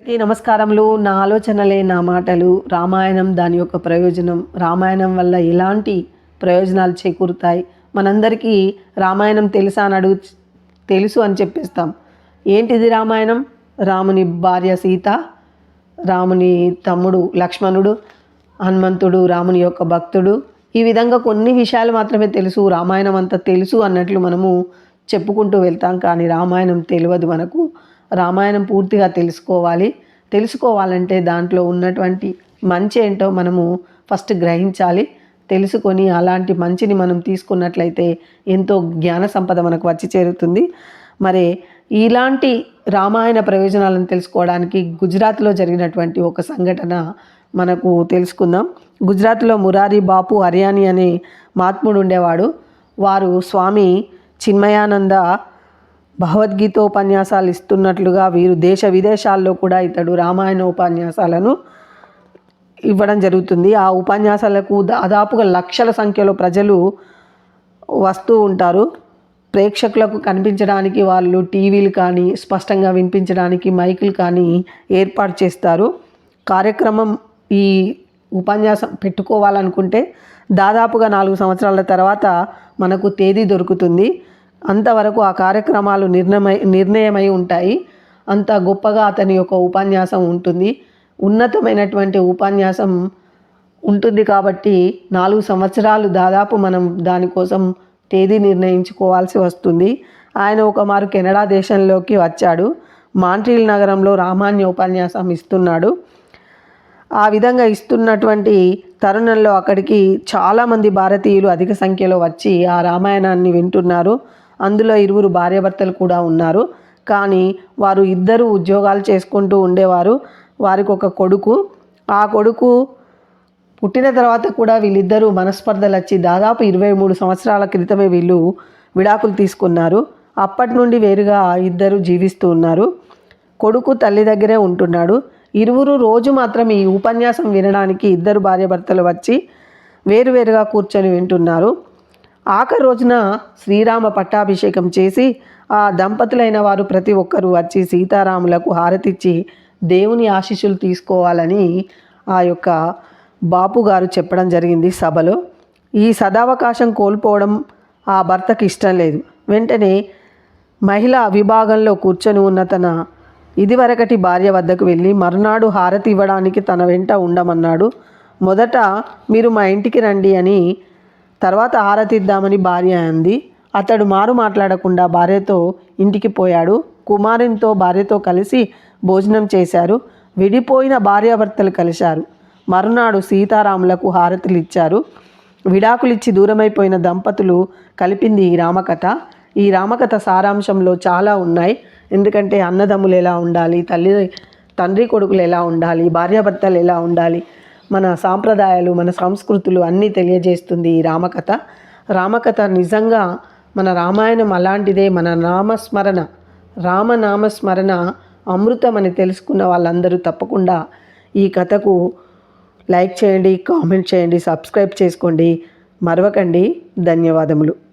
ఈ నమస్కారములు. నా ఆలోచనలే నా మాటలు. రామాయణం దాని యొక్క ప్రయోజనం. రామాయణం వల్ల ఎలాంటి ప్రయోజనాలు చేకూరుతాయి? మనందరికీ రామాయణం తెలుసా అని అడుగు తెలుసు అని చెప్పేస్తాం. ఏంటిది రామాయణం? రాముని భార్య సీత రాముని తమ్ముడు లక్ష్మణుడు హనుమంతుడు రాముని యొక్క భక్తుడు. ఈ విధంగా కొన్ని విషయాలు మాత్రమే తెలుసు. రామాయణం అంతా తెలుసు అన్నట్లు మనము చెప్పుకుంటూ వెళ్తాం. కానీ రామాయణం తెలియదు మనకు. రామాయణం పూర్తిగా తెలుసుకోవాలి. తెలుసుకోవాలంటే దాంట్లో ఉన్నటువంటి మంచి ఏంటో మనము ఫస్ట్ గ్రహించాలి. తెలుసుకొని అలాంటి మంచిని మనం తీసుకున్నట్లయితే ఎంతో జ్ఞాన సంపద మనకు వచ్చి చేరుతుంది. మరి ఇలాంటి రామాయణ ప్రయోజనాలను తెలుసుకోవడానికి గుజరాత్లో జరిగినటువంటి ఒక సంఘటన మనకు తెలుసుకుందాం. గుజరాత్లో మురారి బాపు హర్యానీ అనే మహాత్ముడు ఉండేవాడు. వారు స్వామి చిన్మయానంద భగవద్గీత ఉపన్యాసాలు ఇస్తున్నట్లుగా వీరు దేశ విదేశాల్లో కూడా ఇతడు రామాయణ ఉపన్యాసాలను ఇవ్వడం జరుగుతుంది. ఆ ఉపన్యాసాలకు దాదాపుగా లక్షల సంఖ్యలో ప్రజలు వస్తూ ఉంటారు. ప్రేక్షకులకు కనిపించడానికి వాళ్ళు టీవీలు కానీ స్పష్టంగా వినిపించడానికి మైకులు కానీ ఏర్పాటు చేస్తారు. కార్యక్రమం ఈ ఉపన్యాసం పెట్టుకోవాలనుకుంటే దాదాపుగా నాలుగు సంవత్సరాల తర్వాత మనకు తేదీ దొరుకుతుంది. అంతవరకు ఆ కార్యక్రమాలు నిర్ణయమై నిర్ణయమై ఉంటాయి. అంత గొప్పగా అతని యొక్క ఉపన్యాసం ఉంటుంది. ఉన్నతమైనటువంటి ఉపన్యాసం ఉంటుంది కాబట్టి నాలుగు సంవత్సరాలు దాదాపు మనం దానికోసం తేదీ నిర్ణయించుకోవాల్సి వస్తుంది. ఆయన ఒక మారు కెనడా దేశంలోకి వచ్చాడు. మాంట్రీల్ నగరంలో రామాన్య ఉపన్యాసం ఇస్తున్నాడు. ఆ విధంగా ఇస్తున్నటువంటి తరుణంలో అక్కడికి చాలామంది భారతీయులు అధిక సంఖ్యలో వచ్చి ఆ రామాయణాన్ని వింటున్నారు. అందులో ఇరువురు భార్యాభర్తలు కూడా ఉన్నారు. కానీ వారు ఇద్దరు ఉద్యోగాలు చేసుకుంటూ ఉండేవారు. వారికి ఒక కొడుకు. ఆ కొడుకు పుట్టిన తర్వాత కూడా వీళ్ళిద్దరూ మనస్పర్ధలు వచ్చి దాదాపు ఇరవై మూడు సంవత్సరాల క్రితమే వీళ్ళు విడాకులు తీసుకున్నారు. అప్పటి నుండి వేరుగా ఇద్దరు జీవిస్తూ ఉన్నారు. కొడుకు తల్లి దగ్గరే ఉంటున్నాడు. ఇరువురు రోజు మాత్రం ఈ ఉపన్యాసం వినడానికి ఇద్దరు భార్యాభర్తలు వచ్చి వేరువేరుగా కూర్చొని వింటున్నారు. ఆఖరి రోజున శ్రీరామ పట్టాభిషేకం చేసి ఆ దంపతులైన వారు ప్రతి ఒక్కరూ వచ్చి సీతారాములకు హారతిచ్చి దేవుని ఆశీస్సులు తీసుకోవాలని ఆ యొక్క బాపు గారు చెప్పడం జరిగింది సభలో. ఈ సదావకాశం కోల్పోవడం ఆ భర్తకి ఇష్టం లేదు. వెంటనే మహిళా విభాగంలో కూర్చొని ఉన్న తన ఇదివరకటి భార్య వద్దకు వెళ్ళి మరునాడు హారతి ఇవ్వడానికి తన వెంట ఉండమన్నాడు. మొదట మీరు మా ఇంటికి రండి అని తర్వాత హారతి ఇద్దామని భార్య అంది. అతడు మారు మాట్లాడకుండా భార్యతో ఇంటికి పోయాడు. కుమారునితో భార్యతో కలిసి భోజనం చేశారు. విడిపోయిన భార్యాభర్తలు కలిశారు. మరునాడు సీతారాములకు హారతులు ఇచ్చారు విడాకులిచ్చి దూరమైపోయిన దంపతులు కలిపింది ఈ రామకథ. ఈ రామకథ సారాంశంలో చాలా ఉన్నాయి. ఎందుకంటే అన్నదమ్ములు ఎలా ఉండాలి తల్లి తండ్రి కొడుకులు ఎలా ఉండాలి భార్యాభర్తలు ఎలా ఉండాలి మన సాంప్రదాయాలు మన సంస్కృతులు అన్నీ తెలియజేస్తుంది ఈ రామకథ. రామకథ నిజంగా మన రామాయణం అలాంటిదే మన నామస్మరణ రామనామస్మరణ అమృతం అని తెలుసుకున్న వాళ్ళందరూ తప్పకుండా ఈ కథకు లైక్ చేయండి కామెంట్ చేయండి సబ్స్క్రైబ్ చేసుకోండి. మరవకండి. ధన్యవాదములు.